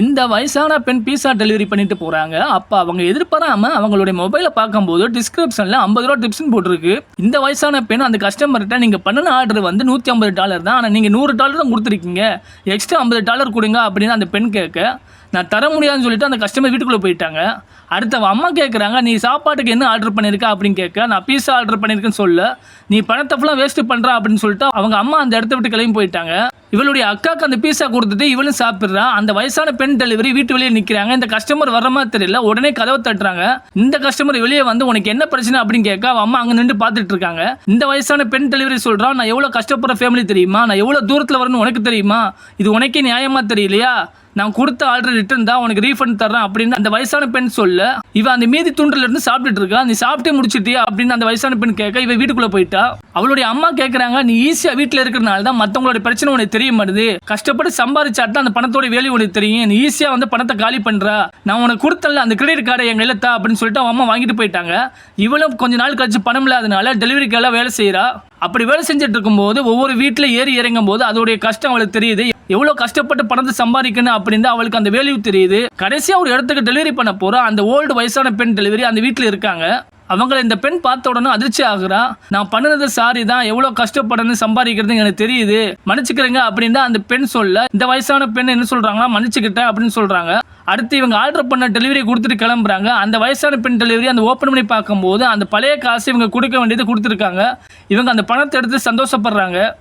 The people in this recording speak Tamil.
இந்த வயசான பெண் பீஸா டெலிவரி பண்ணிட்டு போறாங்க. அப்ப அவங்க எதிர்பாராம அவங்களுடைய மொபைலை பார்க்கும்போது டிஸ்கிரிப்ஷன்ல ஐம்பது ரூபா டிப்ஸ்னு போட்டிருக்கு. இந்த வயசான பெண் அந்த கஸ்டமர்கிட்ட நீங்க பண்ணின ஆர்டர் வந்து நூத்தி ஐம்பது டாலர் தான். ஆனா நீங்க நூறு டாலர் தான் கொடுத்துருக்கீங்க. எக்ஸ்ட்ரா ஐம்பது டாலர் கொடுங்க அப்படின்னு அந்த பெண் கேட்க நான் தர முடியாதுன்னு சொல்லிட்டு அந்த கஸ்டமர் வீட்டுக்குள்ளே போயிட்டாங்க. அடுத்த அம்மா கேட்குறாங்க நீ சாப்பாட்டுக்கு என்ன ஆர்டர் பண்ணியிருக்க அப்படின்னு கேட்க நான் பீஸா ஆர்டர் பண்ணியிருக்கேன்னு சொல்ல. நீ பணத்தை ஃபுல்லாக வேஸ்ட் பண்ணுறா அப்படின்னு சொல்லிட்டு அவங்க அம்மா அந்த இடத்த விட்டு கிளம்பி போயிட்டாங்க. இவளுடைய அக்காவுக்கு அந்த பீஸா கொடுத்துட்டு இவளும் சாப்பிட்றா. அந்த வயசான பெண் டெலிவரி வீட்டு வெளியே நிற்கிறாங்க இந்த கஸ்டமர் வர மாதிரி தெரியல. உடனே கதவை தட்டுறாங்க. இந்த கஸ்டமர் வெளியே வந்து உனக்கு என்ன பிரச்சனை? அப்படின்னு கேட்க அவன் அம்மா அங்கே நின்று பார்த்துட்டு இருக்காங்க. இந்த வயசான பெண் டெலிவரி சொல்கிறான் நான் எவ்வளோ கஷ்டப்படுற ஃபேமிலி தெரியுமா? நான் எவ்வளோ தூரத்தில் வரணும் உனக்கு தெரியுமா? இது உனக்கே நியாயமாக தெரியலையா? நான் கொடுத்த ஆர்டர் ரிட்டர்ன் தான் உனக்கு ரீஃபண்ட் தரேன் அப்படின்னு அந்த வயசான பெண் சொல்ல இவ அந்த மீதி துண்டுல இருந்து சாப்பிட்டுட்டு இருக்கா? நீ சாப்பிட்டே முடிச்சிட்டியா? அப்படின்னு அந்த வயசான பெண் கேட்க இவ வீட்டுக்குள்ள போயிட்டா? அவளுடைய அம்மா கேட்கறாங்க நீ ஈஸியா வீட்டுல இருக்கிறனால தான் மத்தவங்களோட பிரச்சனை உனக்கு தெரிய மாட்டேது. கஷ்டப்பட்டு சம்பாதிச்சாட்டா அந்த பணத்தோட வேலை உனக்கு தெரியும். நீ ஈஸியா வந்து பணத்தை காலி பண்றா. நான் உனக்கு கொடுத்தல அந்த கிரெடிட் கார்டை எங்க இல்லத்தா அப்படின்னு சொல்லிட்டு அவன் அம்மா வாங்கிட்டு போயிட்டாங்க. இவளும் கொஞ்ச நாள் கழிச்சு பணம் இல்லாதனால டெலிவரிக்கெல்லாம் வேலை செய்யறா அப்படி வேலை செஞ்சுட்டு இருக்கும்போது ஒவ்வொரு வீட்டில் ஏறி இறங்கும் போது அதோடைய கஷ்டம் அவளுக்கு தெரியுது. எவ்வளோ கஷ்டப்பட்டு பணத்தை சம்பாதிக்கணும் அப்படின்னு அவளுக்கு அந்த வேல்யூ தெரியுது. கடைசியாக ஒரு இடத்துக்கு டெலிவரி பண்ண போற. அந்த ஓல்டு வயசான பெண் டெலிவரி அந்த வீட்டில் இருக்காங்க. அவங்கள இந்த பெண் பார்த்த உடனே அதிர்ச்சி ஆகுறா. நான் பண்ணது சாரி தான். எவ்வளோ கஷ்டப்படணும் சம்பாதிக்கிறது எனக்கு தெரியுது. மன்னிச்சுக்கிறேங்க அப்படின்னு அந்த பெண் சொல்ல இந்த வயசான பெண் என்ன சொல்றாங்கன்னா மன்னிச்சுக்கிட்டேன் அப்படின்னு சொல்றாங்க. அடுத்து இவங்க ஆர்டர் பண்ண டெலிவரி கொடுத்துட்டு கிளம்புறாங்க. அந்த வயசான பெண் டெலிவரி அந்த ஓப்பன் பண்ணி பார்க்கும்போது அந்த பழைய காசு இவங்க கொடுக்க வேண்டியது கொடுத்துருக்காங்க. இவங்க அந்த பணத்தை எடுத்து சந்தோஷப்படுறாங்க.